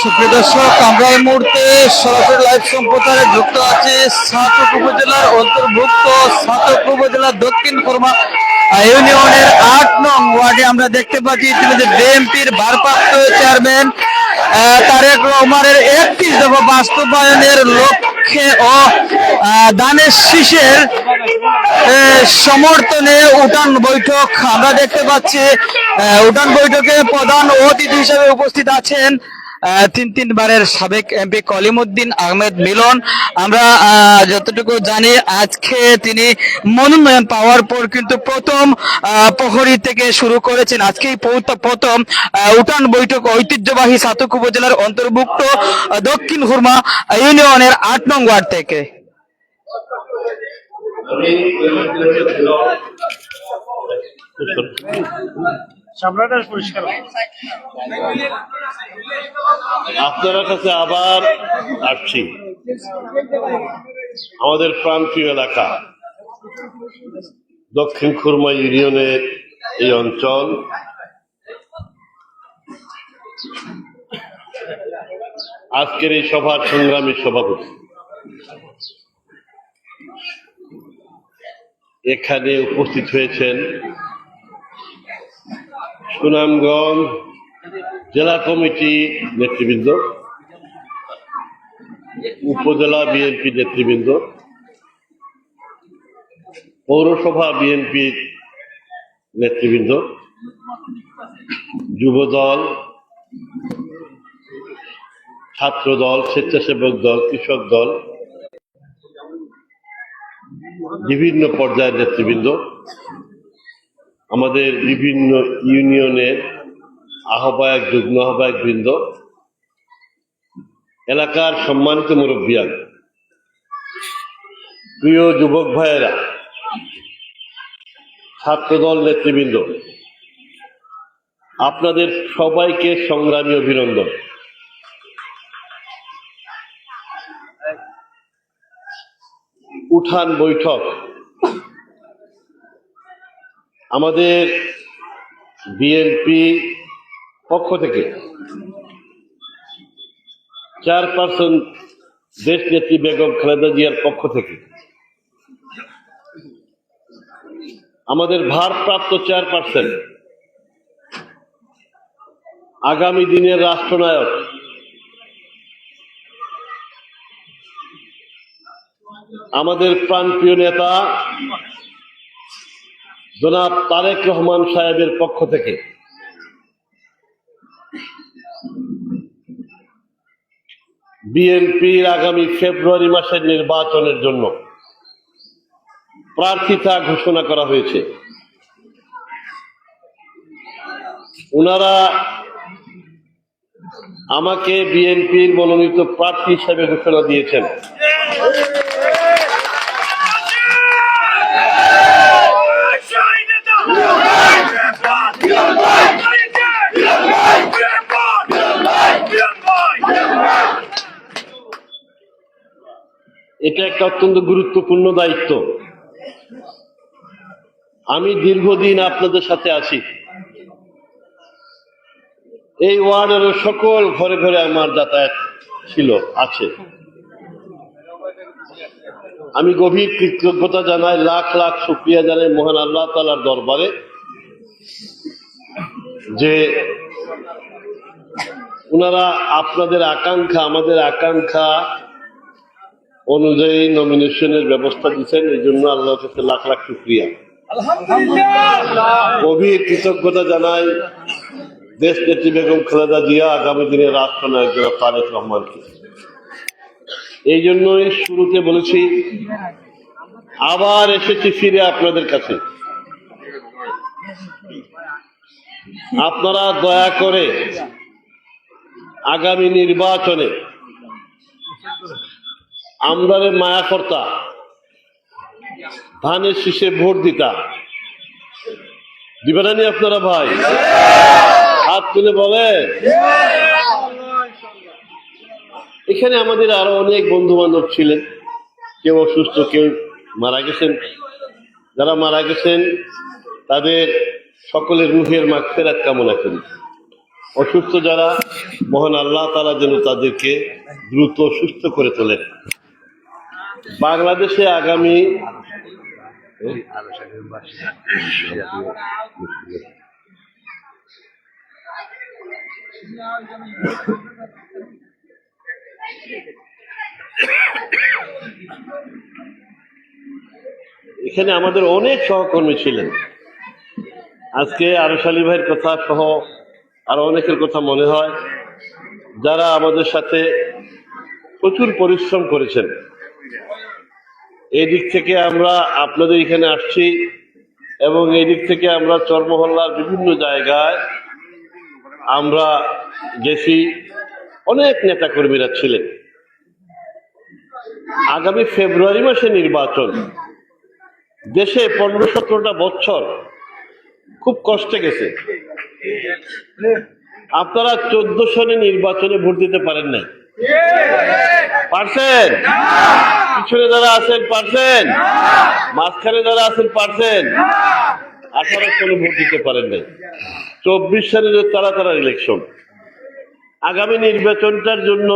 সুপ্রিয় দর্শক, আমরা এই মুহূর্তে সরাসরি লাইভ সম্প্রচারে যুক্ত আছি সাতক উপজেলার অন্তর্ভুক্ত সাতক উপজেলার দক্ষিণ কুরমা ইউনিয়নের আট নং ওয়ার্ডে আমরা দেখতে পাচ্ছি ইতিমধ্যে বিএনপির ভারপ্রাপ্ত চেয়ারম্যান তারেক রহমানের একত্রিশ দফা বাস্তবায়নের লক্ষ্যে ও দানের শীষের সমর্থনে উঠান বৈঠক আমরা দেখতে পাচ্ছি। উঠান বৈঠকে প্রধান অতিথি হিসেবে উপস্থিত আছেন তিন তিনবারের সাবেক এমপি কলিমুদ্দিন আহমেদ মিলন। আমরা যতটুকু জানি, আজকে তিনি মনোনয়ন পাওয়ার পর কিন্তু প্রথম প্রহরী থেকে শুরু করেছেন। আজকেই প্রথম উঠান বৈঠক ঐতিহ্যবাহী সাতক উপজেলার অন্তর্ভুক্ত দক্ষিণ হুরমা ইউনিয়নের আট নং ওয়ার্ড থেকে। সামরাটা পরিষ্কার। আপনার কাছে আবার আসছি। আমাদের প্রান্তীয় এলাকা, দক্ষিণ খুরমা ইউনিয়নের এই অঞ্চল। আজকের এই সভার সংগ্রামী সভাপতি। এখানে উপস্থিত হয়েছেন সুনামগঞ্জ জেলা কমিটি নেতৃবৃন্দ, উপজেলা বিএনপি নেতৃবৃন্দ, পৌরসভা বিএনপির নেতৃবৃন্দ, যুবদল ছাত্র দল স্বেচ্ছাসেবক দল, কৃষক দল, বিভিন্ন পর্যায়ের নেতৃবৃন্দ আমাদের বিভিন্ন ইউনিয়নের আহ্বায়ক, যুগ্ম আহ্বায়ক বৃন্দ, এলাকার সম্মানিত মুরব্বিয়ান, প্রিয় যুবক ভাইয়েরা, ছাত্রদল নেতৃবৃন্দ, আপনাদের সবাইকে সংগ্রামী অভিনন্দন। উঠান বৈঠক আমাদের বিএনপি পক্ষ থেকে চেয়ারপারসন দেশ নেত্রী বেগম খালেদা জিয়ার পক্ষ থেকে আমাদের ভারপ্রাপ্ত চেয়ারপারসন আগামী দিনের রাষ্ট্রনায়ক আমাদের প্রাণপ্রিয় নেতা জনাব তারেক রহমান সাহেবের পক্ষ থেকে। বিএনপির আগামী ফেব্রুয়ারি মাসের নির্বাচনের জন্য প্রার্থিতা ঘোষণা করা হয়েছে। ওনারা আমাকে বিএনপির মনোনীত প্রার্থী হিসেবে ঘোষণা দিয়েছেন। এটা একটা অত্যন্ত গুরুত্বপূর্ণ দায়িত্ব। আমি দীর্ঘদিন আপনাদের সাথে আছি। এই ওয়ার্ডের সকল ঘরে ঘরে আমার যাতায়াত ছিল, আছে। আমি গভীর কৃতজ্ঞতা জানাই, লাখ লাখ শুক্রিয়া জানাই মহান আল্লাহ তালার দরবারে যে ওনারা আপনাদের আকাঙ্ক্ষা, আমাদের আকাঙ্ক্ষা অনুযায়ী নমিনেশনের ব্যবস্থা দিচ্ছেন এই জন্য আল্লাহর কাছে লাখ লাখ শুক্রিয়া। গভীর কৃতজ্ঞতা জানাই দেশ নেত্রী বেগম খালেদা জিয়া আগামী দিনে রাষ্ট্রনায়ক জনাব তারেক রহমানকে। এই জন্যই শুরুতে বলেছি আবার এসেছি ফিরে আপনাদের কাছে। আপনারা দয়া করে আগামী নির্বাচনে আমদারে মায়াকর্তা, ধানের শীষে ভোট দিতা। দিবেন না আপনারা ভাই? হাত তুলে বলে। এখানে আমাদের আরও অনেক বন্ধু বান্ধব ছিলেন। কেউ অসুস্থ, কেউ মারা গেছেন। যারা মারা গেছেন, তাদের সকলের রুহের মাগ ফেরাত কামনা করি। অসুস্থ যারা, মহান আল্লাহ তালা যেন তাদেরকে দ্রুত সুস্থ করে তোলেন। বাংলাদেশে আগামী এখানে আমাদের অনেক সহকর্মী ছিলেন। আজকে আরশ আলী ভাইয়ের কথা সহ আরও অনেকের কথা মনে হয়। যারা আমাদের সাথে প্রচুর পরিশ্রম করেছেন। এই দিক থেকে আমরা আপনাদের এখানে আসছি এবং এদিক থেকে আমরা চরমহল্লার বিভিন্ন জায়গায় আমরা গেছি। অনেক নেতাকর্মীরা ছিলেন। আগামী ফেব্রুয়ারি মাসে নির্বাচন। দেশে পনেরো সতেরোটা বছর খুব কষ্টে গেছে। আপনারা চোদ্দ সনে নির্বাচনে ভোট দিতে পারেন নাই। পারছেন পিছনে যারা আছেন পারছেন মাঝখানে যারা আছেন পারছেন আঠারো কোনো ভোট দিতে পারেন নাই। চব্বিশ সালের তারা তারা ইলেকশন আগামী নির্বাচনটার জন্য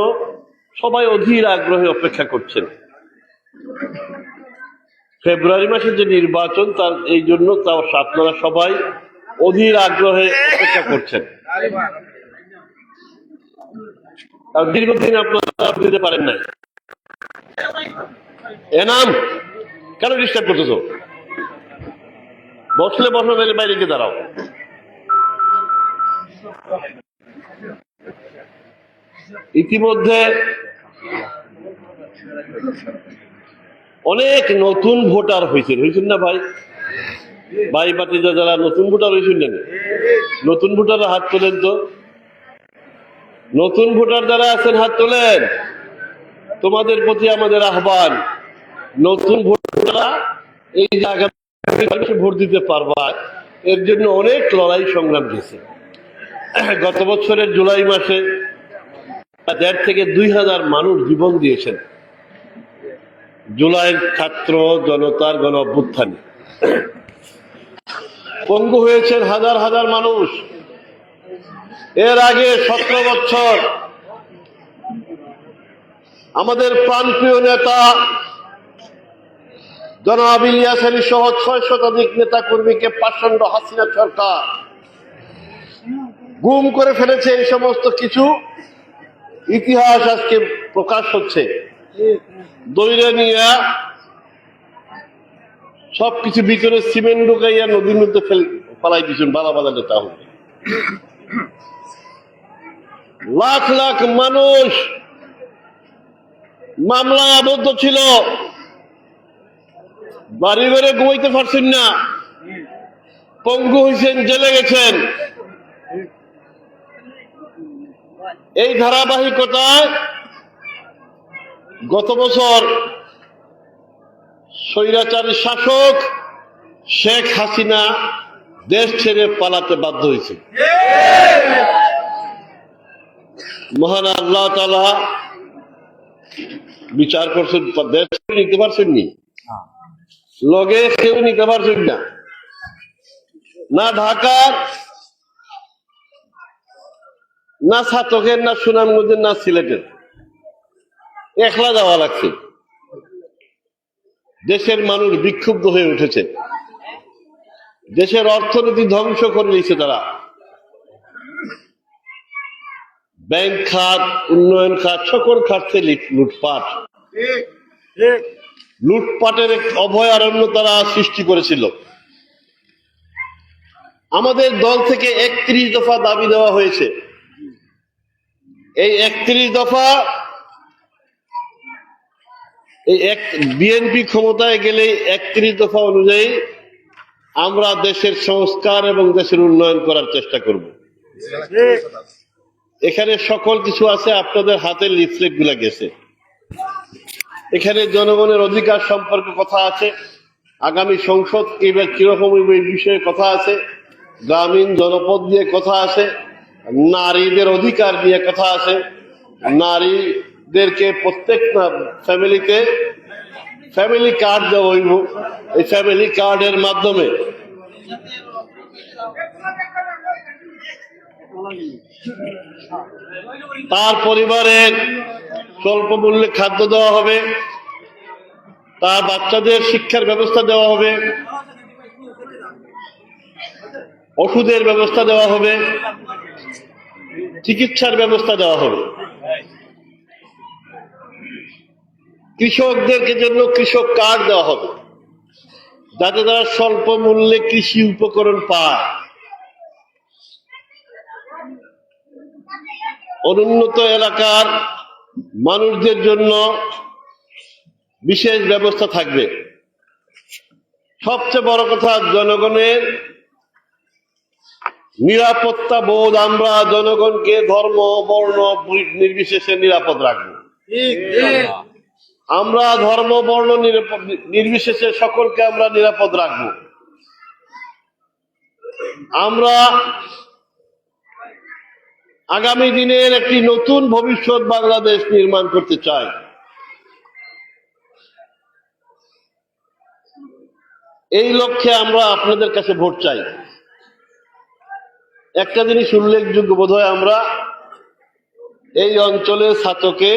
সবাই অধীর আগ্রহে অপেক্ষা করছেন। ফেব্রুয়ারি মাসে যে নির্বাচন, তার এই জন্য তাও আপনারা সবাই অধীর আগ্রহে অপেক্ষা করছেন। আর দীর্ঘদিন আপনারা দিতে পারেন নাই। এনাম কেন ডিস্টার্ব করতেছ? বসলে বসো, নাহলে বাইরে গিয়ে দাঁড়াও। ইতিমধ্যে অনেক নতুন ভোটার হয়েছেন। হয়েছেন না ভাই? ভাই বাতিজা যারা নতুন ভোটার হয়েছেন না নতুন ভোটার হাত তোলেন তো। নতুন ভোটার যারা আছেন, হাত তোলেন। তোমাদের প্রতি আমাদের আহ্বান, নতুন ভোটাররা এই বাংলাদেশে ভোট দিতে পারবা। এর জন্য অনেক লড়াই সংগ্রাম গেছে গত বছরের জুলাই মাসে দেড় থেকে দুই হাজার মানুষ জীবন দিয়েছেন। জুলাইয়ের ছাত্র জনতার গণ অভ্যুত্থানে। পঙ্গু হয়েছেন হাজার হাজার মানুষ। এর আগে সতেরো বছর আমাদের প্রাণপ্রিয় নেতা জনাব ইলিয়াস সহ ছয় শতাধিক নেতা কর্মীকে পাষণ্ড হাসিনা সরকার গুম করে ফেলেছে, এই সমস্ত কিছু ইতিহাস আজকে প্রকাশ হচ্ছে। দৈরে নিয়ে সবকিছু ভিতরে সিমেন্ট ঢুকাইয়া নদীর মধ্যে ফেল ফালাই দিচ্ছেন বালা বালা নেতা হবে লাখ লাখ মানুষ মামলায় আবদ্ধ ছিল। বাড়ি ঘরে ঘুমাইতে পারছেন না। পঙ্গু হয়েছেন জেলে গেছেন। এই ধারাবাহিকতায় গত বছর স্বৈরাচারী শাসক শেখ হাসিনা দেশ ছেড়ে পালাতে বাধ্য হয়েছে। মহান আল্লাহ তালা বিচার করছেন দেশ নিতে পারছেন নি? লগে কেউ নিতে পারছেন না। না ঢাকার না ছাতকের না সুনামগঞ্জের না সিলেটের। একলা যাওয়া লাগছে। দেশের মানুষ বিক্ষুব্ধ হয়ে উঠেছে। দেশের অর্থনীতি ধ্বংস করে নিয়েছে তারা। ব্যাংক খাত, উন্নয়ন খাত, সকল খাতে লুটপাট। লুটপাটের এক অভয়ারণ্য তারা সৃষ্টি করেছিল। আমাদের দল থেকে একত্রিশ দফা দাবি দেওয়া হয়েছে। এই একত্রিশ দফা এই এক বিএনপি ক্ষমতায় গেলে একত্রিশ দফা অনুযায়ী আমরা দেশের সংস্কার এবং দেশের উন্নয়ন করার চেষ্টা করব। এখানে সকল কিছু আছে, আপনাদের হাতের লিফলেটগুলা গেছে। এখানে জনগণের অধিকার সম্পর্কে কথা আছে, আগামী সংসদ এবার কীরকম বিষয়ে কথা আছে, গ্রামীণ জনপদ নিয়ে কথা আছে, নারীদের অধিকার নিয়ে কথা আছে, নারীদেরকে প্রত্যেক ফ্যামিলিতে, ফ্যামিলি কার্ড দেওয়া হইব। এই ফ্যামিলি কার্ডের মাধ্যমে তার পরিবারের স্বল্প মূল্যে খাদ্য দেওয়া হবে। তার বাচ্চাদের শিক্ষার ব্যবস্থা দেওয়া হবে। ওষুধের ব্যবস্থা দেওয়া হবে। চিকিৎসার ব্যবস্থা দেওয়া হবে। কৃষকদেরকে জন্য কৃষক কার্ড দেওয়া হবে। যাতে তারা স্বল্প মূল্যে কৃষি উপকরণ পায়। অনুন্নত এলাকার মানুষদের জন্য বিশেষ ব্যবস্থা থাকবে। সবচেয়ে বড় কথা জনগণের নিরাপত্তা বোধ আমরা জনগণকে ধর্ম বর্ণ নির্বিশেষে নিরাপদ রাখব। আমরা ধর্ম বর্ণ নির্বিশেষে সকলকে আমরা নিরাপদ রাখব। আমরা আগামী দিনের একটি নতুন ভবিষ্যৎ বাংলাদেশ নির্মাণ করতে চাই। এই লক্ষ্যে আমরা আপনাদের কাছে ভোট চাই। একটা জিনিস উল্লেখযোগ্য বোধ হয় আমরা এই অঞ্চলের ছাত্রকে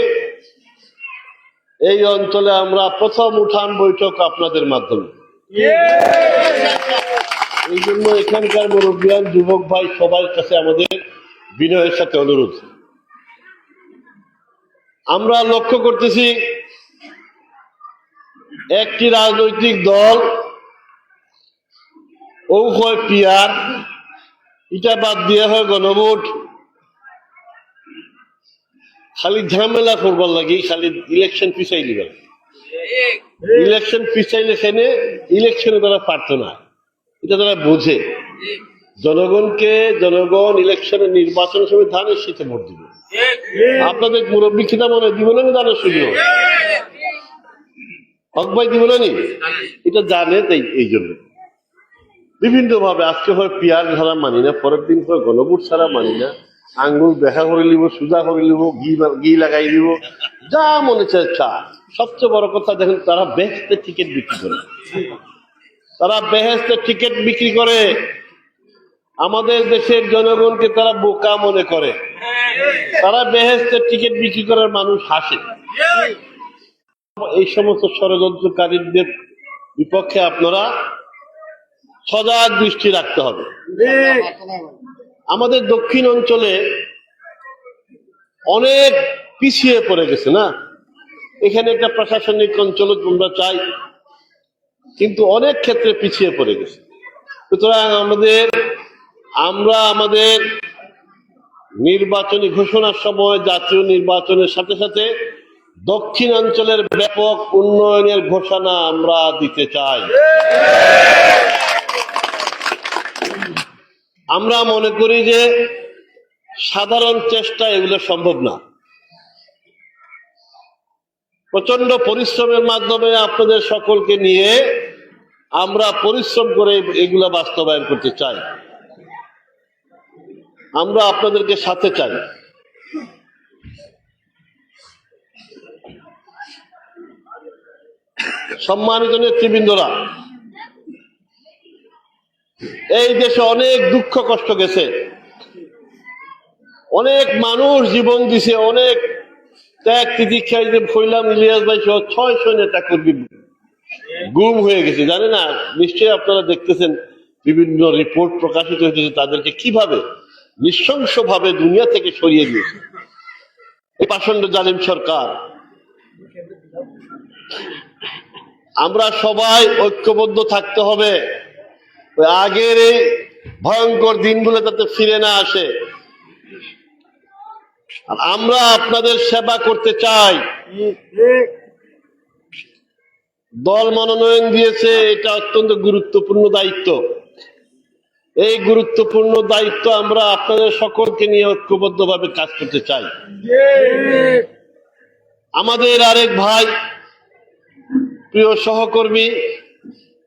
এই অঞ্চলে আমরা প্রথম উঠান বৈঠক আপনাদের মাধ্যমে। এই জন্য এখানকার মুরব্বিয়ান যুবক ভাই সবার কাছে আমাদের বিনয়ের সাথে অনুরোধ। আমরা লক্ষ্য করতেছি একটি রাজনৈতিক দল ও হয় পিয়ার এটা বাদ দিয়ে হয় গণভোট। খালি ঝামেলা করবার লাগে খালি ইলেকশন পিছাই দিবে ইলেকশন পিছাইলে সেনে ইলেকশনে তারা পারতো না। এটা তারা বোঝে। জনগণকে জনগণ ইলেকশনে নির্বাচনের সময় ধানের শীতে ভোট দিবে। আপনাদের মুরব্বী খিতা মনে দিব না ধানের সুযোগ হক ভাই দিব নি? এটা জানে তাই এই জন্য। বিভিন্ন ভাবে আজকে হয় পিয়ার ছাড়া মানি না, পরের দিন হয় গণভোট ছাড়া মানি না। আঙ্গুল দেখা করে নিব, সুজা করে নিব, ঘি ঘি লাগাই দিব। যা মনে চায় চা। সবচেয়ে বড় কথা দেখেন, তারা বেহেস্তে টিকিট বিক্রি করে। তারা বেহেস্তে টিকিট বিক্রি করে। আমাদের দেশের জনগণকে তারা বোকা মনে করে। তারা বেহেস্তের টিকিট বিক্রি করার মানুষ হাসে। এই সমস্ত ষড়যন্ত্রকারীদের বিপক্ষে আপনারা সজাগ দৃষ্টি রাখতে হবে। আমাদের দক্ষিণ অঞ্চলে অনেক পিছিয়ে পড়ে গেছে, না? এখানে একটা প্রশাসনিক অঞ্চল তোমরা চাই, কিন্তু অনেক ক্ষেত্রে পিছিয়ে পড়ে গেছে। সুতরাং আমাদের আমরা আমাদের নির্বাচনী ঘোষণার সময় জাতীয় নির্বাচনের সাথে সাথে দক্ষিণাঞ্চলের ব্যাপক উন্নয়নের ঘোষণা আমরা দিতে চাই। আমরা মনে করি যে সাধারণ চেষ্টা এগুলো সম্ভব না। প্রচণ্ড পরিশ্রমের মাধ্যমে আপনাদের সকলকে নিয়ে আমরা পরিশ্রম করে এগুলো বাস্তবায়ন করতে চাই। আমরা আপনাদেরকে সাথে চাই। সম্মানিত নেতৃবৃন্দরা, এই দেশে অনেক দুঃখ কষ্ট গেছে। অনেক মানুষ জীবন দিছে, অনেক ত্যাগ তিতিক্ষায় যে ইলিয়াস ভাই সহ ছয়শো নেতা কর্মী গুম হয়ে গেছে জানে না? নিশ্চয়ই আপনারা দেখতেছেন বিভিন্ন রিপোর্ট প্রকাশিত হয়েছে তাদেরকে কীভাবে নৃশংস ভাবে দুনিয়া থেকে সরিয়ে দিয়েছে। এই পাষণ্ড জালিম সরকার। আমরা সবাই ঐক্যবদ্ধ থাকতে হবে। আগের এই ভয়ঙ্কর দিনগুলো যাতে ফিরে না আসে। আমরা আপনাদের সেবা করতে চাই। দল মনোনয়ন দিয়েছে, এটা অত্যন্ত গুরুত্বপূর্ণ দায়িত্ব। এই গুরুত্বপূর্ণ দায়িত্ব আমরা আপনাদের সকলকে নিয়ে ঐক্যবদ্ধভাবে কাজ করতে চাই। আমাদের আরেক ভাই, প্রিয় সহকর্মী,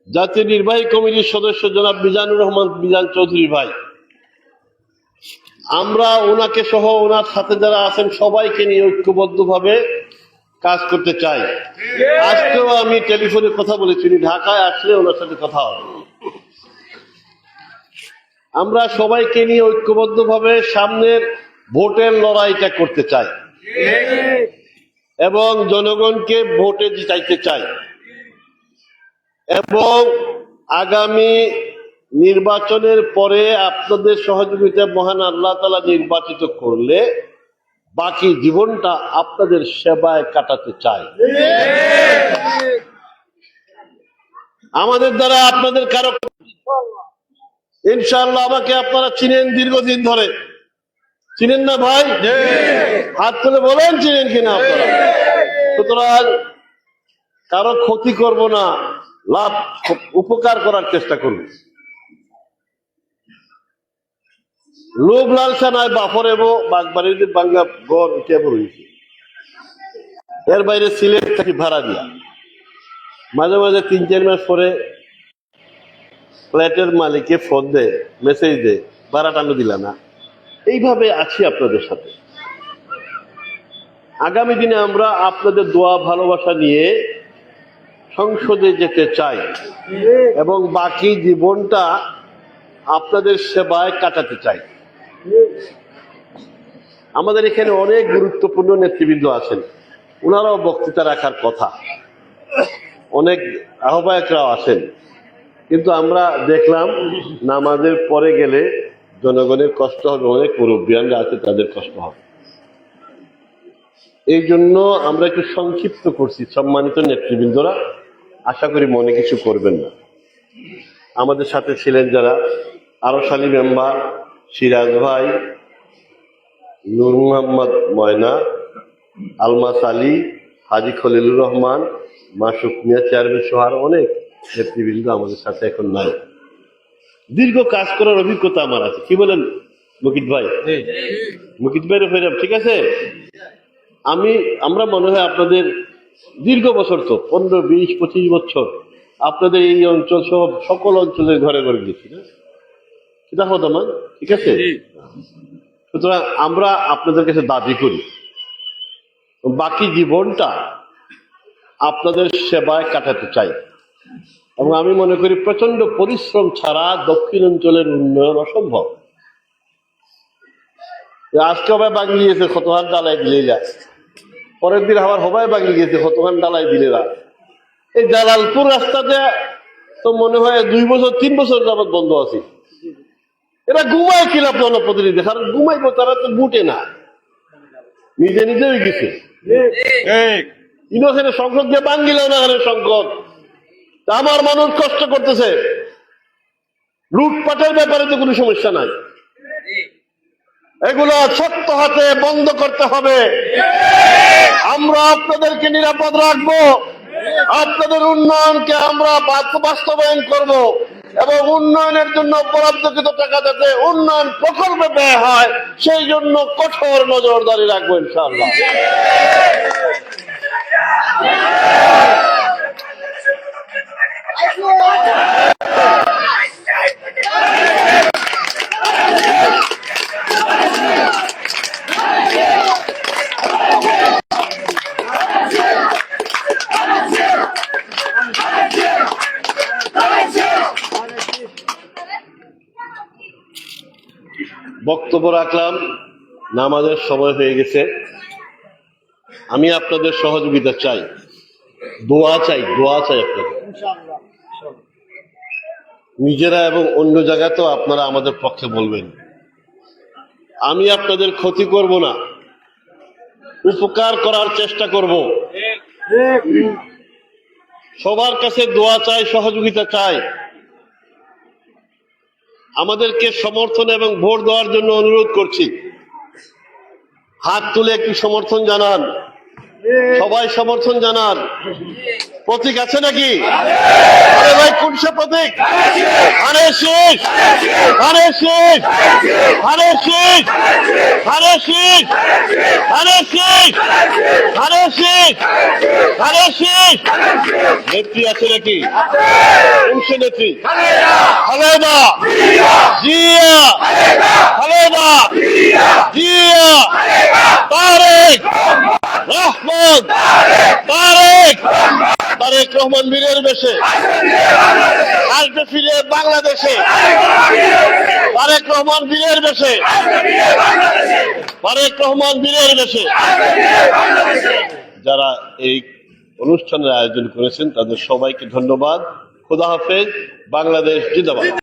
জাতীয় নির্বাহী কমিটির সদস্য জনাব মিজানুর রহমান মিজান চৌধুরী ভাই। আমরা ওনাকে সহ ওনার সাথে যারা আছেন সবাইকে নিয়ে ঐক্যবদ্ধভাবে কাজ করতে চাই। আজকেও আমি টেলিফোনে কথা বলেছি ঢাকায় আসলে ওনার সাথে কথা হবে। আমরা সবাইকে নিয়ে ঐক্যবদ্ধভাবে সামনের ভোটের লড়াইটা করতে চাই। এবং জনগণকে ভোটে জিতাইতে চাই। এবং আগামী নির্বাচনের পরে আপনাদের সহযোগিতা মহান আল্লাহ তালা নির্বাচিত করলে বাকি জীবনটা আপনাদের সেবায় কাটাতে চাই। আমাদের দ্বারা আপনাদের কারও ইনশাআল্লাহ আমাকে আপনারা চিনেন দীর্ঘদিন ধরে। চিনেন না ভাই? হাত তুলে বলেন চিনেন কিনা আপনারা। সুতরাং কারও ক্ষতি করব না, লাভ, উপকার করার চেষ্টা করব লোভ লালসা নয় বাফর এবং, বাগবাড়ির বাংলা গড় কেবল হয়েছে এর বাইরে সিলেট থাকি ভাড়া দিয়া। মাঝে মাঝে তিন চার মাস পরে ফ্ল্যাটের মালিকে ফোন দেয় মেসেজ দেয় ভাড়া টানো দিলা না। এইভাবে আছি আপনাদের সাথে। আগামী দিনে আমরা আপনাদের দোয়া, ভালোবাসা নিয়ে সংসদে যেতে চাই এবং বাকি জীবনটা আপনাদের সেবায় কাটাতে চাই। আমাদের এখানে অনেক গুরুত্বপূর্ণ নেতৃবৃন্দ আছেন। ওনারাও বক্তৃতা রাখার কথা। অনেক আহ্বায়করাও আছেন। কিন্তু আমরা দেখলাম নামাজের পরে গেলে জনগণের কষ্ট হবে, অনেক মুরব্বিয়ানরা আছে তাদের কষ্ট হবে। এই জন্য আমরা একটু সংক্ষিপ্ত করছি, সম্মানিত নেতৃবৃন্দরা। আশা করি মনে কিছু করবেন না। আমাদের সাথে ছিলেন যারা আরস আলী মেম্বার, সিরাজ ভাই, নূর মোহাম্মদ ময়না, আলমাস আলী, হাজি খলিলুর রহমান, মাসুক মিয়া, চেয়ারম্যান সহ আরও অনেক। নেতৃবৃন্দ আমাদের সাথে এখন নাই। দীর্ঘ কাজ করার অভিজ্ঞতা আমার আছে। কি বলেন মুকিত ভাই? মুকিত ভাইয়ের ফেরাম ঠিক আছে? আমি আমরা মনে হয় আপনাদের দীর্ঘ বছর তো পনেরো বিশ পঁচিশ বছর আপনাদের এই অঞ্চল সহ সকল অঞ্চলের ঘরে ঘরে গেছি না। এটা হতো আমার ঠিক আছে? সুতরাং আমরা আপনাদের কাছে দাবি করি বাকি জীবনটা আপনাদের সেবায় কাটাতে চাই। এবং আমি মনে করি প্রচণ্ড পরিশ্রম ছাড়া দক্ষিণ অঞ্চলের উন্নয়ন অসম্ভব। আজকে আবার বাঙি গিয়েছে কতখান ডালাই দিলে যায় পরের দিন আবার হবাই বাঙি গিয়েছে কতখান ডালাই দিলে না এই জালালপুর রাস্তাতে তো মনে হয় দুই বছর তিন বছর যাবত বন্ধ আছে। এরা ঘুমায় কিনা জনপ্রতিনিধি? কারণ ঘুমাইবো তারা তো বুটে না। নিজে নিজে হয়ে গেছে ইনোখানে সংসদ দিয়ে বাঙ্গিল না সংকট আমার মানুষ কষ্ট করতেছে। লুটপাটের ব্যাপারে তো কোনো সমস্যা নাই। এগুলো শক্ত হাতে বন্ধ করতে হবে। আমরা আপনাদেরকে নিরাপদ রাখব। আপনাদের উন্নয়নকে আমরা বাস্ত- বাস্তবায়ন করব। এবং উন্নয়নের জন্য বরাদ্দকৃত টাকা যাতে উন্নয়ন প্রকল্পে ব্যয় হয়, সেই জন্য কঠোর নজরদারি রাখব ইনশাআল্লাহ। বক্তব্য রাখলাম। নামাজের সময় হয়ে গেছে। আমি আপনাদের সহযোগিতা চাই। দোয়া চাই দোয়া চাই আপনাদের। নিজেরা এবং অন্য জায়গাতেও আপনারা আমাদের পক্ষে বলবেন। আমি আপনাদের ক্ষতি করব না। উপকার করার চেষ্টা করব। সবার কাছে দোয়া চাই, সহযোগিতা চাই। আমাদেরকে সমর্থন এবং ভোট দেওয়ার জন্য অনুরোধ করছি। হাত তুলে একটু সমর্থন জানান। সবাই সমর্থন জানান। প্রতীক আছে নাকি? আরে ভাই, কোন সে প্রতীক? আরে শেষ আরে শেষ আরে শেষ আরে শেষ আরে শেষ আরে শেষ আরে শেষ নেত্রী আছে নাকি? কোন নেত্রী। জিয়া। খালেদা। জিয়া। তারেক। রহমান। তারেক। তারেক রহমান বীরের বেশে। আসবে ফিরে বাংলাদেশে। তারেক রহমান বীরের বেশে। তারেক রহমান বীরের বেশে। যারা এই অনুষ্ঠানের আয়োজন করেছেন তাদের সবাইকে ধন্যবাদ। খোদা হাফেজ বাংলাদেশ জিন্দাবাদ।